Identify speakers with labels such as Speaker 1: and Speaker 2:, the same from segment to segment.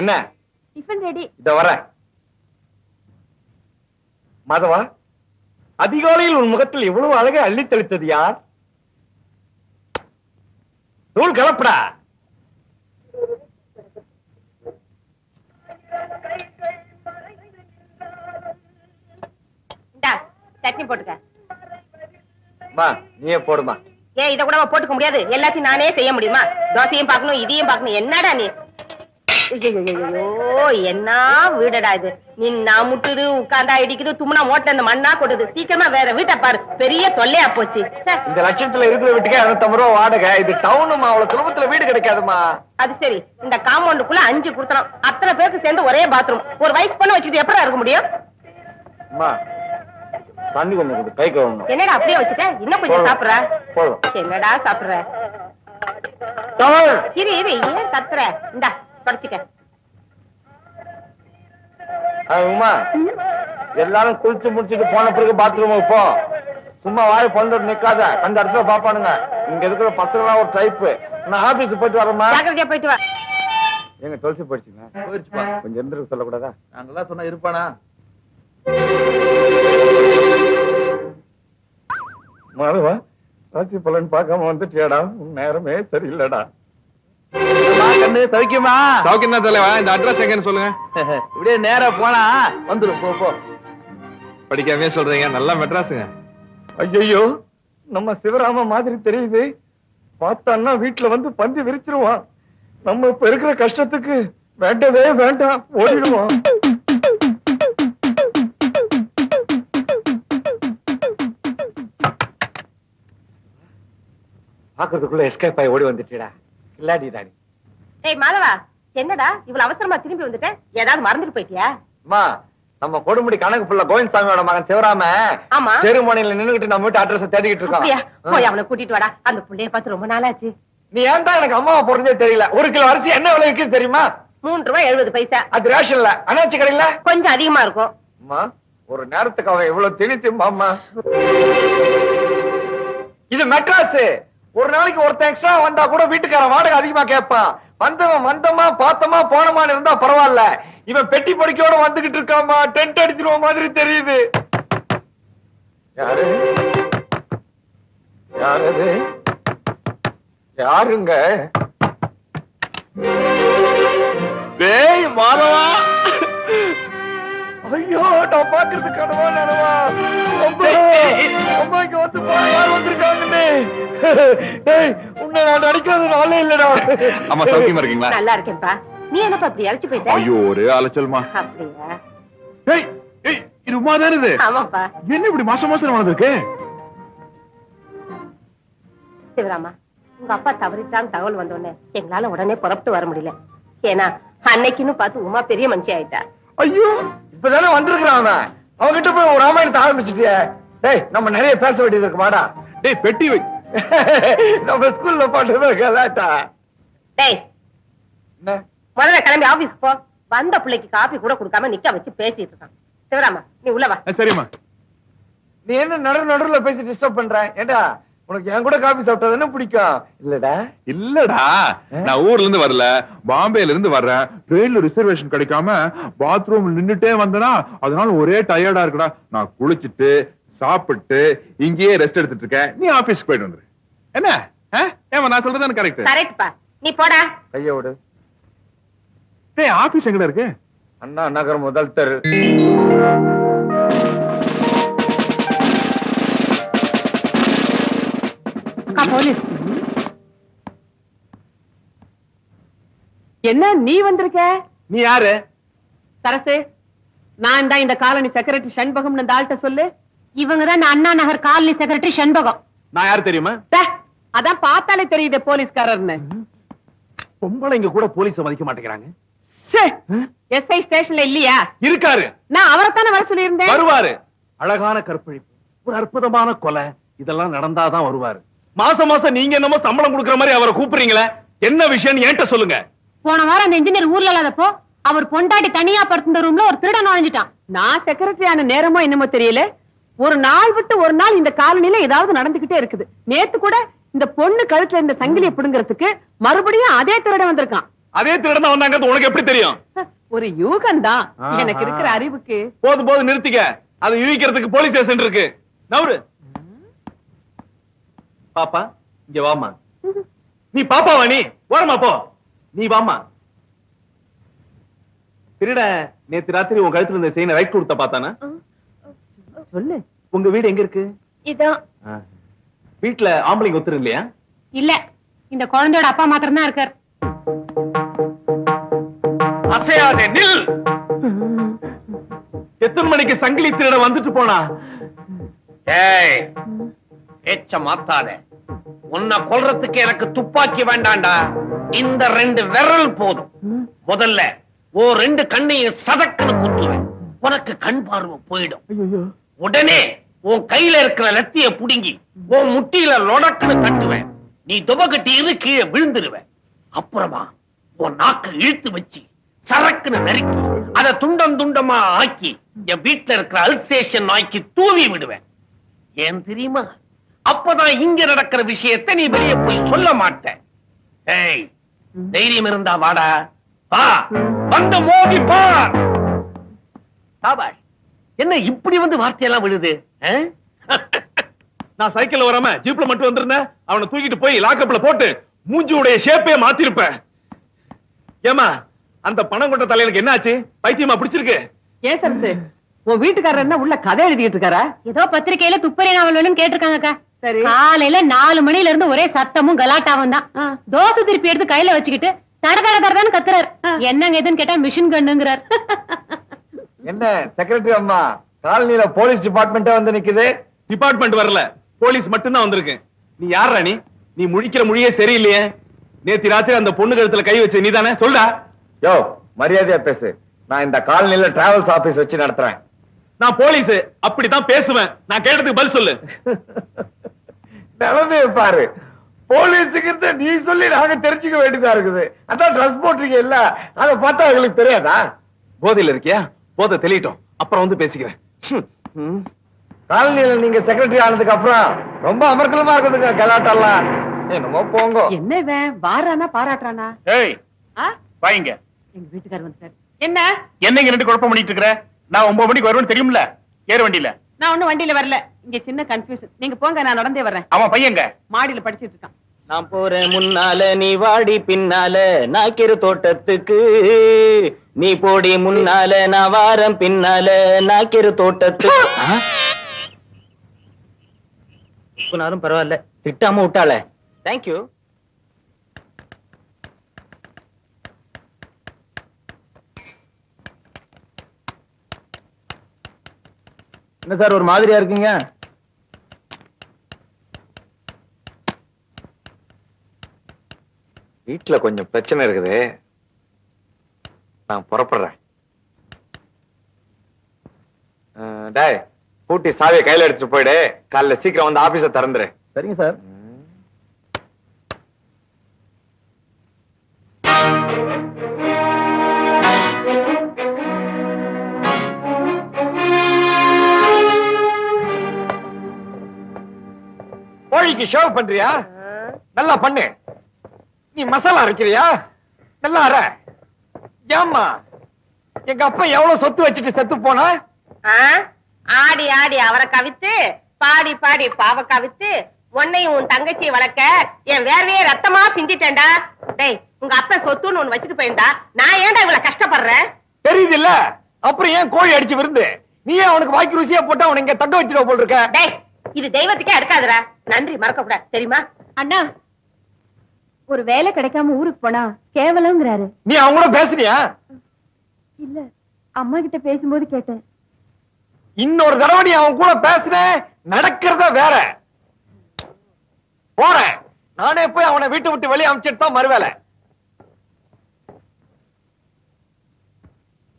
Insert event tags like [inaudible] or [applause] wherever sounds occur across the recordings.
Speaker 1: என்ன?
Speaker 2: Tiffin ready.
Speaker 1: இத வர. மாதவா அதிகாலையில் உன் முகத்தில் இவ்வளவு அழகை அள்ளி தெளித்தது யார்? நூல் கலப்படா.
Speaker 2: சட்னி போட்டுக்க.
Speaker 1: நீயே போடுமா.
Speaker 2: ஏன் இத கூட போட்டுக்க முடியாது? எல்லாத்தையும் நானே செய்ய முடியுமா? தோசையும் பார்க்கணும் இதையும் பார்க்கணும். என்னடா நீ? என்ன வீடடா இது? நின்னா முட்டுது உட்கார்ந்தா இடிக்குது தும்னா மோட்டை இந்த மண்ணா கொட்டுது. சீக்கிரமா வேற வீட்டை பாரு. பெரிய தொல்லையா போச்சு. ச்சே,
Speaker 1: இந்த லட்சத்துல இருக்கிற வீட்டுக்கே இருநூத்தம்பது ரூபா வாடகை. இது டவுனுமா அவ்வளவு சுலபத்துல வீடு கிடைக்காதுமா?
Speaker 2: அது சரி. இந்த காம்பவுண்டுக்குள்ள அஞ்சு குடுத்தனம் அத்தனை பேருக்கு சேர்ந்து ஒரே பாத்ரூம். ஒரு வயசு பண்ண வச்சுக்கிட்டு எப்படா இருக்க முடியும்?
Speaker 1: அம்மா தண்ணி கொஞ்சம் கொடு. கை கழுவணும்
Speaker 2: என்னடா அப்படியே வச்சுட்ட? இன்னும் கொஞ்சம். சாப்பிடுற? என்னடா சாப்பிடுற. இரு இரு. ஏன் கத்துற? இந்தா. தொடச்சிக்க
Speaker 1: ஆ, உமா. எல்லாரும் குளிச்சு முடிச்சிட்டு போன பிறகு பாத்ரூமுக்கு போ. சும்மா வாய் பொழுது நிக்காத. அந்த இடத்துல பாப்பானுங்க. இங்க இருக்கிற பசங்க ஒரு டைப்பு நான் ஆபீஸ் போயிட்டு வரேம்மா.
Speaker 2: ஜாக்கிரதையா போயிட்டு வா.
Speaker 1: எங்க துளசி போயிடுச்சுங்க.
Speaker 3: போயிருச்சுப்பா
Speaker 1: கொஞ்சம் இருந்துருக்கு சொல்லக்கூடாதா?
Speaker 3: நாங்கெல்லாம் சொன்னா இருப்பானா?
Speaker 1: மாதவா ராசி பலன் பார்க்காம வந்துட்டியாடா? உன் நேரமே சரியில்லடா.
Speaker 3: கண்ணு சவிக்குமா?
Speaker 4: சௌக்கியம் தான் தலைவா இந்த அட்ரஸ் எங்கன்னு சொல்லுங்க. [laughs]
Speaker 3: இப்படியே நேரா போனா வந்துரும் போ போ.
Speaker 4: படிக்காமே சொல்றீங்க. நல்லா மெட்ராஸுங்க.
Speaker 1: ஐயோ நம்ம சிவராம மாதிரி தெரியுது. பார்த்தான்னா வீட்டுல வந்து பந்தி விரிச்சிருவான். நம்ம இப்ப இருக்கிற கஷ்டத்துக்கு வேண்டவே வேண்டாம் ஓடிடுவோம் பாக்குறதுக்குள்ள எஸ்கேப் ஆகி ஓடி வந்துட்டியடா. இல்லாடி டாடி
Speaker 2: ஏய் மாதவா என்னடா இவ்வளவு அவசரமா திரும்பி வந்துட்ட? ஏதாவது மறந்துட்டு போயிட்டியா?
Speaker 1: அம்மா நம்ம கொடுமுடி கணக்கு புள்ள கோவிந்தசாமியோட மகன் சிவராம.
Speaker 2: ஆமா.
Speaker 1: தெருமனையில நின்னுகிட்டு நம்ம வீட்டு அட்ரஸ் தேடிக்கிட்டு இருக்கான்.
Speaker 2: போய் அவனை கூட்டிட்டு வாடா. அந்த புள்ளைய பார்த்து ரொம்ப நாளாச்சு.
Speaker 1: நீ ஏன்டா எனக்கு அம்மாவை பிறந்தே தெரியல? ஒரு கிலோ அரிசி என்ன விலை தெரியுமா?
Speaker 2: மூன்று ரூபாய் எழுபது பைசா.
Speaker 1: அது ரேஷன்ல அனாச்சி கடையில?
Speaker 2: கொஞ்சம் அதிகமா இருக்கும்.
Speaker 1: அம்மா ஒரு நேரத்துக்கு அவன் எவ்வளவு திணிச்சும்பாம்மா இது மெட்ராஸ். ஒரு நாளைக்கு ஒருத்தன் எக்ஸ்ட்ரா வந்தா கூட வீட்டுக்காரன் வாடகை அதிகமா கேட்பான். வந்தவன் வந்தமா பார்த்தமா போனமான்னு இருந்தா பரவாயில்ல. இவன் பெட்டி படிக்கையோட வந்துகிட்டு இருக்காமா டென்ட் அடிச்சிருவ மாதிரி தெரியுது. யாரு? யாரு? அது யாருங்க?
Speaker 4: டேய் மாதவா.
Speaker 1: ஐயோ நான் பாக்குறது கனவா நனவா அம்மா இங்க வந்து யார் வந்திருக்காங்கன்னு? நான் நடிக்காத நாளே இல்லடா.
Speaker 4: அம்மா சௌக்கியமா இருக்கீங்களா?
Speaker 2: நல்லா இருக்கேன்ப்பா. நீ என்னப்பா அப்படி அழைச்சு போயிட்ட?
Speaker 4: ஐயோ ஒரே அலைச்சல்மா.
Speaker 2: அப்படியா?
Speaker 4: ஏய் ஏய் இது உமா தானே இது?
Speaker 2: ஆமாப்பா.
Speaker 4: என்ன இப்படி மாசம் மாசம் வளர்ந்துருக்கு
Speaker 2: சிவராமா உங்க அப்பா தவறிட்டான்னு தகவல் வந்தோடனே எங்களால உடனே புறப்பட்டு வர முடியல. ஏன்னா அன்னைக்குன்னு பார்த்து உமா பெரிய மனுஷி ஆயிட்டா.
Speaker 1: ஐயோ இப்பதானே வந்திருக்கிறான் அவன். அவன்கிட்ட போய் ஒரு ராமாயணத்தை ஆரம்பிச்சிட்டியே. டேய் நம்ம நிறைய பேச வேண்டியது இருக்கு வாடா.
Speaker 4: டேய் பெட்டி வை.
Speaker 1: நம்ம ஸ்கூல்ல பாட்டு கலாட்டா.
Speaker 2: டேய். முதல்ல கிளம்பி ஆபீஸ் போ. வந்த பிள்ளைக்கு காபி கூட கொடுக்காம நிக்க வச்சு பேசிட்டு இருக்கான். சிவராமா நீ உள்ள வா.
Speaker 4: சரிம்மா.
Speaker 1: நீ என்ன நடு நடுவுல பேசி டிஸ்டர்ப் பண்ற? ஏண்டா உனக்கு என் கூட காபி சாப்பிட்டா பிடிக்கும்? இல்லடா.
Speaker 4: இல்லடா. நான் ஊர்ல இருந்து வரல. பாம்பேல இருந்து வர்றேன். ட்ரெயின்ல ரிசர்வேஷன் கிடைக்காம பாத்ரூம் நின்னுட்டே வந்தனா அதனால ஒரே டயர்டா இருக்குடா. நான் குளிச்சிட்டு சாப்பிட்டு இங்கேயே ரெஸ்ட் எடுத்துட்டு இருக்கேன். நீ ஆபீஸ்க்கு போயிட்டு வந்துரு. என்ன? ஆ? ஏம்மா நான் சொல்றது கரெக்ட்
Speaker 2: கரெக்ட்பா நீ போடா.
Speaker 1: கைய விடு.
Speaker 4: டேய் ஆபீஸ் எங்கடா இருக்கு?
Speaker 1: அண்ணா நகர் முதல் தெரு.
Speaker 5: போலீஸ். என்ன நீ வந்திருக்க?
Speaker 3: நீ யாரு?
Speaker 5: சரசு நான் தான் இந்த காலனி செக்ரட்டரி சண்பகம் இந்த ஆள்கிட்ட சொல்லு.
Speaker 2: இவங்க தான் அண்ணா நகர் காலனி செக்ரட்டரி சண்பகம்.
Speaker 3: நான் யாரு தெரியுமா?
Speaker 5: அதான் பார்த்தாலே தெரியுது போலீஸ்காரர்னு.
Speaker 3: பொம்பளைங்க கூட போலீஸ மதிக்க மாட்டேங்கிறாங்க.
Speaker 5: எஸ்ஐ ஸ்டேஷன்ல இல்லையா?
Speaker 3: இருக்காரு.
Speaker 5: நான் அவரைத்தானே வர சொல்லியிருந்தேன்.
Speaker 3: வருவாரு. அழகான கற்பழிப்பு ஒரு அற்புதமான கொலை இதெல்லாம் நடந்தாதான் வருவாரு. மாசம் மாசம் நீங்க என்னமோ சம்பளம் கொடுக்கற மாதிரி அவரை கூப்பிடுறீங்களே என்ன விஷயம் என்கிட்ட சொல்லுங்க.
Speaker 2: போன வாரம் அந்த இன்ஜினியர் ஊர்ல இல்லாதப்போ அவர் பொண்டாட்டி தனியா படுத்திருந்த ரூம்ல ஒரு திருடன் நுழைஞ்சிட்டான்.
Speaker 5: நான் செக்ரட்டரி ஆன நேரமோ என்னமோ தெரியல. ஒரு நாள் விட்டு ஒரு நாள் இந்த காலனில ஏதாவது நடந்துகிட்டே இருக்குது. நேத்து கூட இந்த பொண்ணு கழுத்துல இந்த சங்கிலியை பிடுங்கிறதுக்கு மறுபடியும் அதே திருடன் வந்திருக்கான்.
Speaker 3: அதே திருடன் வந்தாங்க உனக்கு எப்படி தெரியும்?
Speaker 5: ஒரு யூகம்தான்.
Speaker 3: ஆஹா.
Speaker 5: எனக்கு இருக்கிற அறிவுக்கு.
Speaker 3: போதும் போதும் நிறுத்திக்க. அதை யூகிக்கிறதுக்கு போலீஸ் ஸ்டேஷன் இருக்கு. நவரு பாப்பா இங்க வாமா நீ பாப்பாவா நீ. ஓரமா போ. நீ வாமா திருட நேத்து ராத்திரி உன் கழுத்துல இருந்த செயினை ரைட் கொடுத்த பார்த்தானா?
Speaker 5: சொல்லு.
Speaker 3: உங்க வீடு எங்க இருக்கு?
Speaker 2: இதான்
Speaker 3: வீட்டுல ஆம்பளைங்க ஒத்துரு இல்லையா?
Speaker 2: இல்ல. இந்த குழந்தையோட அப்பா மாத்திரம் தான் இருக்கார்.
Speaker 1: அசையாதே நில்!
Speaker 3: எத்தனை மணிக்கு சங்கிலி திருட வந்துட்டு போனா?
Speaker 1: ஏய் ஏச்ச மாத்தாத. உன்னை கொல்றதுக்கு எனக்கு துப்பாக்கி வேண்டாம்டா இந்த ரெண்டு விரல் போதும். முதல்ல ஓ ரெண்டு கண்ணையும் சதக்குன்னு குத்துவேன். உனக்கு கண் பார்வை போயிடும். உடனே உன் கையில இருக்கிற லத்திய புடுங்கி உன் முட்டியில லொடக்குன்னு தட்டுவேன் நீ துபகட்டி இரு கீழே விழுந்துருவேன். அப்புறமா உன் நாக்க இழுத்து வச்சு சரக்குன்னு நறுக்கி அதை துண்டம் துண்டமா ஆக்கி என் வீட்டுல இருக்கிற அல்சேஷன் நாய்க்கு தூவி விடுவேன். ஏன் தெரியுமா? அப்பதான் இங்க நடக்கிற விஷயத்தை நீ வெளியே போய் சொல்ல மாட்ட ஏய் தைரியம் இருந்தா வாடா. வா வந்து மோதி பார். சாபாஷ். என்ன இப்படி வந்து வார்த்தையெல்லாம் விழுது?
Speaker 3: நான் சைக்கிள்ல வராம ஜீப்ல மட்டும் வந்திருந்தேன். அவனை தூக்கிட்டு போய் லாக்கப்ல போட்டு மூஞ்சியுடைய ஷேப்பே மாத்திருப்பேன். ஏமா அந்த பணம் கொண்ட தலைவனுக்கு என்னாச்சு? பைத்தியமா பிடிச்சிருக்கு?
Speaker 5: ஏன் சரத்து உன் வீட்டுக்காரர் என்ன உள்ள கதை எழுதிட்டு இருக்காரா?
Speaker 2: ஏதோ பத்திரிக்கையில துப்பறி நாவல் வேணும்னு கேட்டிருக்காங்கக்கா
Speaker 5: சரி.
Speaker 2: காலையில நாலு மணில இருந்து ஒரே சத்தமும் கலாட்டாவும் தான். தோசை திருப்பி எடுத்து கையில வச்சுக்கிட்டு தட தட தடன்னு கத்துறாரு. என்னங்க எதுன்னு கேட்டா மிஷின் கண்ணுங்கிறார் [laughs]
Speaker 1: என்ன செக்ரட்டரி அம்மா காலனில போலீஸ் டிபார்ட்மெண்டே வந்து நிக்குது?
Speaker 3: டிபார்ட்மெண்ட் வரல. போலீஸ் மட்டும்தான் வந்திருக்கு. நீ யாரா நீ? நீ முழிக்கிற மொழியே சரியில்லையே. நேத்தி ராத்திரி அந்த பொண்ணு கழுத்துல கை வச்ச நீதானே? சொல்டா
Speaker 1: யோ மரியாதையா பேசு. நான் இந்த காலனில டிராவல்ஸ் ஆபீஸ் வச்சு நடத்துறேன்.
Speaker 3: நான் போலீஸ் அப்படித்தான் பேசுவேன். நான் கேட்டதுக்கு பதில் சொல்லு. [laughs]
Speaker 1: நிலைமைய பாரு. போலீஸுக்கு நீ சொல்லி நாங்க தெரிஞ்சுக்க வேண்டியதா இருக்குது. அதான் ட்ரெஸ் போட்டிருக்கீங்க இல்ல அதை பார்த்தா எங்களுக்கு தெரியாதா?
Speaker 3: போதையில இருக்கியா? போதை தெளியட்டும். அப்புறம் வந்து பேசிக்கிறேன். ஹம், ஹம்.
Speaker 1: காலனில நீங்க செக்ரட்டரி ஆனதுக்கு அப்புறம் ரொம்ப அமர்க்கலமா இருக்குதுங்க கலாட்டெல்லாம். என்னமோ போங்க.
Speaker 5: என்ன இவன்? வாரானா பாராட்டுறானா?
Speaker 6: ஏய்
Speaker 5: ஆ?
Speaker 6: வாங்க
Speaker 5: எங்க வீட்டுக்காரர் வந்துட்டாரு என்ன?
Speaker 6: என்னங்க ரெண்டு குழப்பம் பண்ணிட்டு இருக்கிற? நான் ஒன்பது மணிக்கு வருவேன்னு தெரியும்ல? ஏற வண்டியில.
Speaker 5: நான் ஒண்ணும் வண்டியில வரல. இங்க சின்ன கன்ஃபியூஷன் நீங்க போங்க நான் நடந்தே வர்றேன்.
Speaker 6: அவன் பையங்க
Speaker 5: மாடியில படிச்சிட்டு இருக்கான்.
Speaker 7: நான் போறேன் முன்னால நீ வாடி பின்னால நாக்கிரு தோட்டத்துக்கு. நீ போடி முன்னால நான் வாரம் பின்னால நாக்கிரு தோட்டத்து. சொன்னாலும் பரவாயில்ல திட்டாம விட்டாள. தேங்க்யூ
Speaker 1: என்ன சார் ஒரு மாதிரியா இருக்கீங்க? வீட்டுல கொஞ்சம் பிரச்சனை இருக்குது. நான் புறப்படுறேன். டேய் பூட்டி சாவியை கையில எடுத்துட்டு போயிடு. காலைல சீக்கிரம் வந்து ஆபீஸ திறந்துரு.
Speaker 7: சரிங்க சார்.
Speaker 1: கோழிக்கு ஷேவ் பண்றியா? நல்லா பண்ணு. நீ மசாலா அரைக்கிறியா? நல்லா அரை. ஏம்மா எங்க அப்பா எவ்வளவு சொத்து வச்சுட்டு செத்து போனா?
Speaker 2: ஆடி ஆடி அவரை கவித்து பாடி பாடி பாவ கவித்து உன்னையும் உன் தங்கச்சியை வளர்க்க என் வேர்வையே ரத்தமா சிந்திட்டேன்டா. டேய் உங்க அப்பா சொத்துன்னு ஒண்ணு வச்சுட்டு போயிருந்தா நான் ஏன்டா இவ்வளவு கஷ்டப்படுறேன்?
Speaker 1: தெரியுது இல்ல அப்புறம் ஏன் கோழி அடிச்சு விருந்து? நீ அவனுக்கு வாய்க்கு ருசியா போட்டு அவனை இங்க தங்க வச்சிருவ போல் இருக்க?
Speaker 2: டேய் இது தெய்வத்துக்கே எடுக்காதடா நன்றி மறக்க கூடாது தெரியுமா?
Speaker 8: அண்ணா ஒரு வேலை கிடைக்காம ஊருக்கு போனா கேவலங்கிறாரு.
Speaker 1: நீ அவங்க கூட பேசுறியா
Speaker 8: இல்ல அம்மா கிட்ட பேசும்போது கேட்டேன்.
Speaker 1: இன்னொரு தடவை நீ அவன் கூட பேசுன நடக்கிறத வேற. போறேன் நானே போய் அவனை வீட்டை விட்டு வெளியே அனுப்பிச்சிட்டு தான் மறுவேலை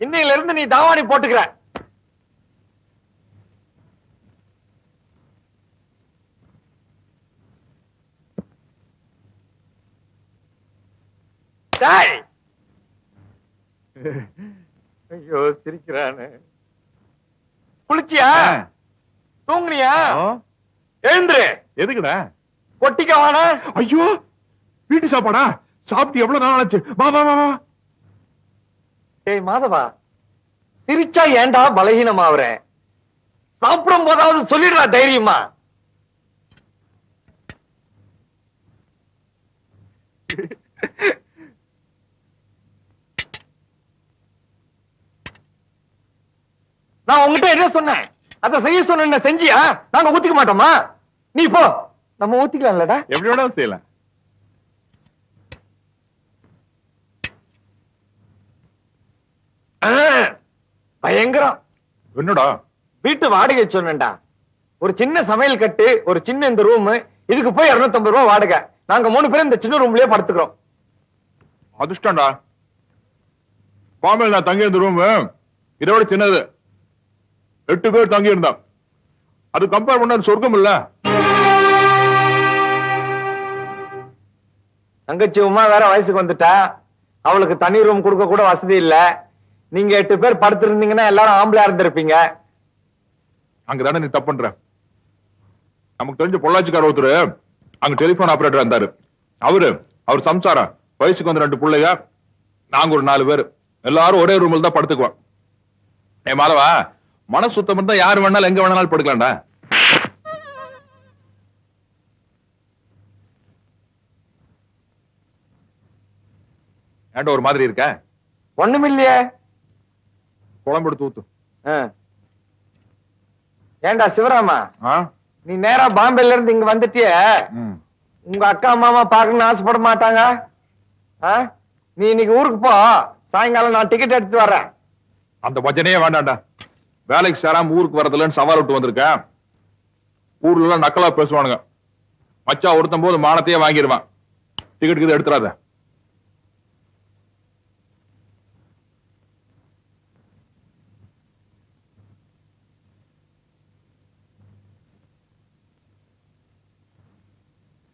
Speaker 1: இன்னையில இருந்து நீ தாவாணி போட்டுக்கிற. டேய். ஐயோ சிரிக்கிறானு. குளிச்சியா? தூங்குனியா? எழுந்துரு.
Speaker 4: எதுக்குடா?
Speaker 1: கொட்டிக்க வானா
Speaker 4: ஐயோ வீட்டு சாப்பாடா? சாப்பிட்டு எவ்வளவு நாள் ஆச்சு? வா வா வா
Speaker 1: ஏய் மாதவா சிரிச்சா ஏன்டா பலகீனமாவறேன்? சாப்பிடும் போதாவது சொல்லிடுறா தைரியமா. நான் உங்ககிட்ட என்ன சொன்னேன்? அத செய்ய சொன்ன செஞ்சியா? நாங்க ஊத்திக்க மாட்டோமா? நீ போ. நம்ம ஊத்திக்கலாம்லடா
Speaker 4: எப்படி வேணாலும் செய்யலாம்.
Speaker 1: பயங்கரம்.
Speaker 4: என்னடா?
Speaker 1: வீட்டு வாடகை சொன்னேன்டா. ஒரு சின்ன சமையல் கட்டு ஒரு சின்ன இந்த ரூம் இதுக்கு போய் 250 ரூபாய் வாடகை. நாங்க மூணு பேரும் இந்த சின்ன ரூம்லயே படுத்துக்கிறோம்.
Speaker 4: அதிர்ஷ்டம்டா. பாம்பேல நான் தங்கி இருந்த ரூம் இதை விட சின்னது. எட்டு பேர் தங்கி இருந்தோம் அது கம்பேர் பண்ண சொர்க்கம் இல்ல.
Speaker 1: தங்கச்சி உமா வேற வயசுக்கு வந்துட்டா. அவளுக்கு தனி ரூம் கொடுக்க கூட வசதி இல்ல. நீங்க எட்டு பேர் படுத்திருந்தீங்கன்னா எல்லாரும் ஆம்பளையா இருந்திருப்பீங்க.
Speaker 4: அங்கதானே நீ தப்பு பண்ற. நமக்கு தெரிஞ்ச பொள்ளாச்சிக்கார ஒருத்தர் அங்க டெலிபோன் ஆபரேட்டர் இருந்தாரு. அவரு அவர் சம்சாரம் வயசுக்கு வந்து ரெண்டு பிள்ளைங்க நாங்க ஒரு நாலு பேர். எல்லாரும் ஒரே ரூம்ல தான் படுத்துக்குவோம். ஏ மாதவா மனசு சுத்தம் இருந்தா யாரு வேணாலும் எங்க வேணாலும் படுக்கலாம்டா. ஏன்டா ஒரு மாதிரி இருக்க?
Speaker 1: ஒண்ணுமில்லையே
Speaker 4: குழம்பு எடுத்து ஊத்து.
Speaker 1: ஆ. ஏன்டா சிவராமா? நீ நேரா பாம்பேல இருந்து இங்க வந்துட்டிய. உங்க அக்கா மாமா பார்க்கணும்னு ஆசைப்பட மாட்டாங்க? நீ இன்னைக்கு ஊருக்கு போ. சாயங்காலம் நான் டிக்கெட் எடுத்து வர்றேன்
Speaker 4: அந்த பஜனையே வேண்டாம்டா. வேலைக்கு சேராம ஊருக்கு வரதில்லன்னு சவால் விட்டு வந்திருக்கேன். ஊர்ல எல்லாம் நக்கலா பேசுவானுங்க. மச்சா ஒருத்தன் போது மானத்தையே வாங்கிடுவான் டிக்கெட் எடுத்துறாத.